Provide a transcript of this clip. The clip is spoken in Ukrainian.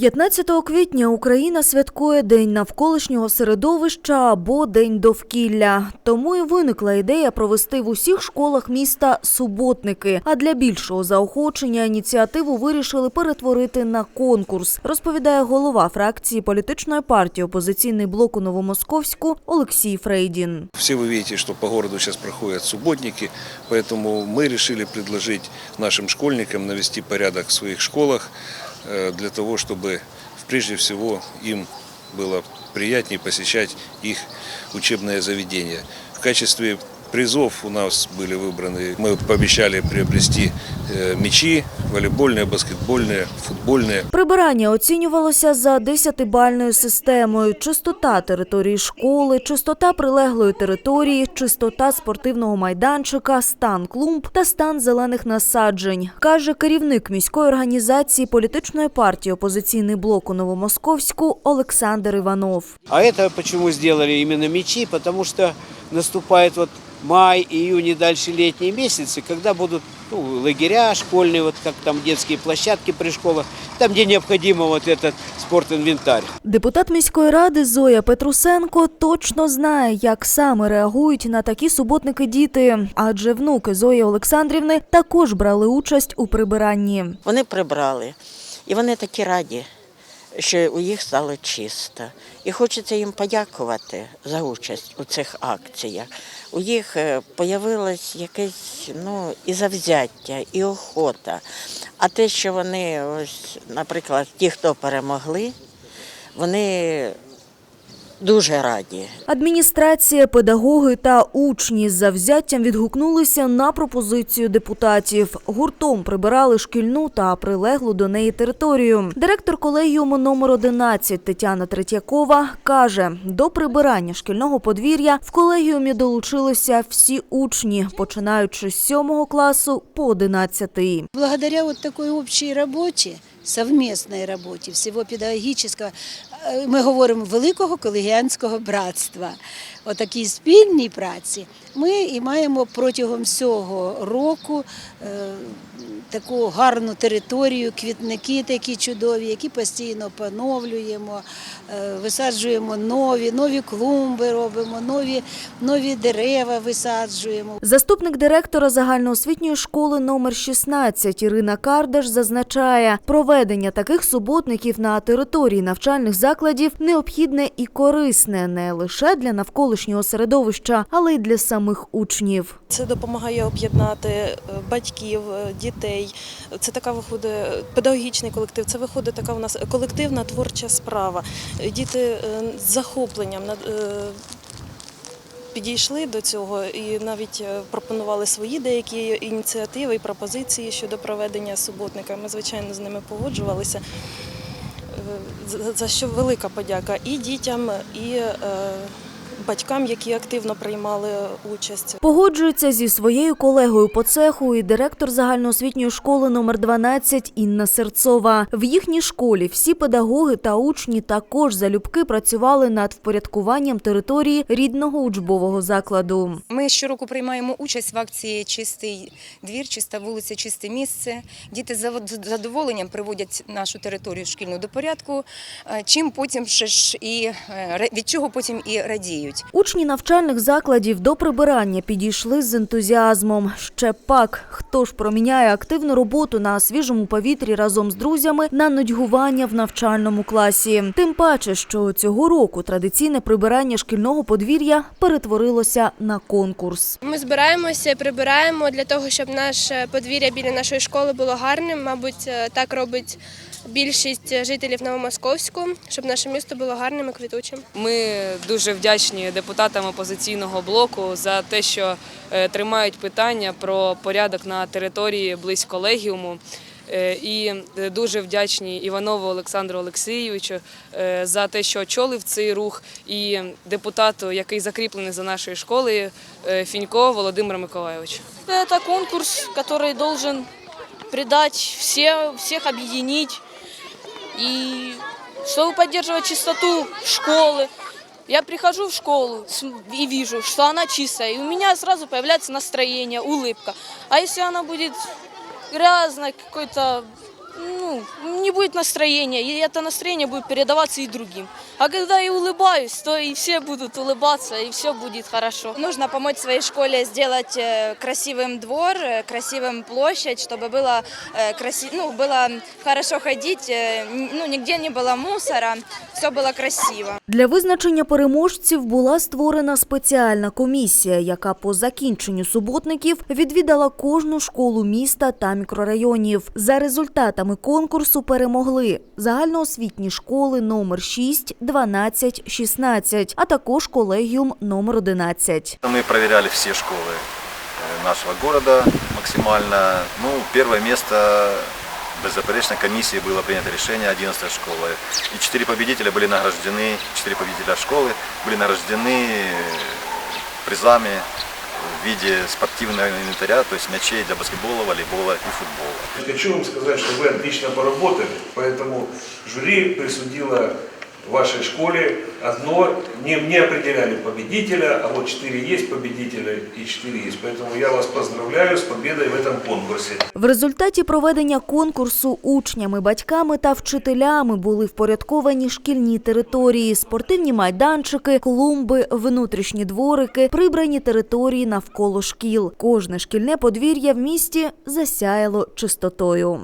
15 квітня Україна святкує День навколишнього середовища або День довкілля. Тому і виникла ідея провести в усіх школах міста суботники. А для більшого заохочення ініціативу вирішили перетворити на конкурс, розповідає голова фракції політичної партії опозиційний блок у Новомосковську Олексій Фрейдін. Все вы видите, что по городу сейчас проходят субботники, поэтому мы решили предложить нашим школьникам навести порядок в своих школах э, для того, чтобы прежде всего им было приятнее посещать их учебное заведение. В качестве призов у нас были выбраны, мы пообещали приобрести э, мячи, волейбольные, баскетбольные, футбольные. Прибирання оцінювалося за 10-бальною системою: чистота території школи, чистота прилеглої території, чистота спортивного майданчика, стан клумб та стан зелених насаджень, каже керівник міської організації політичної партії опозиційний блок у Новомосковську Олександр Іванов. А это почему сделали именно мечи? Потому что наступает вот май, июнь и дальше летние месяцы, когда будут ну, лагеря школьные, вот как там детские площадки при школах, там, где необходимо вот этот спортинвентарь. Депутат міської ради Зоя Петрусенко точно знає, як саме реагують на такі суботники діти, адже внуки Зої Олександрівни також брали участь у прибиранні. Вони прибрали, і вони такі раді, що у їх стало чисто. І хочеться їм подякувати за участь у цих акціях. У їх з'явилось якесь ну, і завзяття, і охота. А те, що вони, ось, наприклад, ті, хто перемогли, вони дуже раді. Адміністрація, педагоги та учні з завзяттям відгукнулися на пропозицію депутатів. Гуртом прибирали шкільну та прилеглу до неї територію. Директор колегіуму номер 11 Тетяна Третьякова каже, до прибирання шкільного подвір'я в колегіумі долучилися всі учні, починаючи з 7 класу по 11. Благодаря вот такой общей работе, совместной работе всего педагогического, ми говоримо великого колегіанського братства, отакій спільній праці, ми і маємо протягом всього року е, таку гарну територію, квітники такі чудові, які постійно поновлюємо, е, висаджуємо нові, нові клумби робимо, нові, нові дерева висаджуємо. Заступник директора загальноосвітньої школи номер 16 Ірина Кардаш зазначає, проведення таких суботників на території навчальних закладів необхідне і корисне не лише для навколишнього середовища, але й для самих учнів. Це допомагає об'єднати е, батьків, е, дітей. Це така виходить педагогічний колектив. Це виходить така у нас колективна творча справа. Діти е, з захопленням підійшли до цього і навіть пропонували свої деякі ініціативи і пропозиції щодо проведення суботника. Ми, звичайно, з ними погоджувалися. За- що велика подяка і дітям, і батькам, які активно приймали участь. Погоджується зі своєю колегою по цеху і директор загальноосвітньої школи номер 12 Інна Серцова. В їхній школі всі педагоги та учні також залюбки працювали над впорядкуванням території рідного учбового закладу. Ми щороку приймаємо участь в акції Чистий двір, чиста вулиця, чисте місце. Діти з задоволенням приводять нашу територію шкільну до порядку, е, чим потім ще ж і е, від чого потім і радіють. Учні навчальних закладів до прибирання підійшли з ентузіазмом. Ще пак, хто ж проміняє активну роботу на свіжому повітрі разом з друзями на нудьгування в навчальному класі. Тим паче, що цього року традиційне прибирання шкільного подвір'я перетворилося на конкурс. Ми збираємося прибираємо для того, щоб наше подвір'я біля нашої школи було гарним. Мабуть, е, так робить більшість жителів Новомосковську, щоб наше місто було гарним і квітучим. Ми дуже вдячні депутатам опозиційного блоку за те, що е, тримають питання про порядок на території близько легіуму. Е, І е, дуже вдячні Іванову Олександру Олексійовичу е, за те, що очолив цей рух, і депутату, який закріплений за нашою школою, е, Фінько Володимиру Миколайовичу. Это конкурс, который должен придать все, всех объединить и чтобы поддерживать чистоту школы. Я прихожу в школу с- и вижу, что она чистая, и у меня сразу появляется настроение, улыбка. А если она будет грязной, какой-то, ну, ну, не будет настроения, и это настроение будет передаваться и другим. А когда я улыбаюсь, то и все будут улыбаться, и все будет хорошо. Нужно помочь своей школе сделать э, красивым двор, э, красивым площадь, чтобы было, э, краси... ну, было хорошо ходить, э, н- ну, нигде не было мусора, все было красиво. Для визначення переможців була створена спеціальна комісія, яка по закінченню суботників відвідала кожну школу міста та мікрорайонів. За результатами конкурсу перемогли загальноосвітні школи номер 6, 12, 16, а також колегіум номер 11. Мы проверяли все школы э, нашего города максимально. Ну, первое место беззаперечно комиссии было принято решение 11 школы. И четыре победителя были награждены, четыре победителя школы были награждены э, призами в виде спортивного инвентаря, то есть мячей для баскетбола, волейбола и футбола. Хочу вам сказать, что вы отлично поработали, поэтому жюри присудило вашей школе одно, не мне определяли победителя, а вот четыре есть победителя и четыре есть. Поэтому я вас поздравляю с победой в этом конкурсе. В результаті проведення конкурсу учнями, батьками та вчителями були впорядковані шкільні території, спортивні майданчики, клумби, внутрішні дворики, прибрані території навколо шкіл. Кожне шкільне подвір'я в місті засяяло чистотою.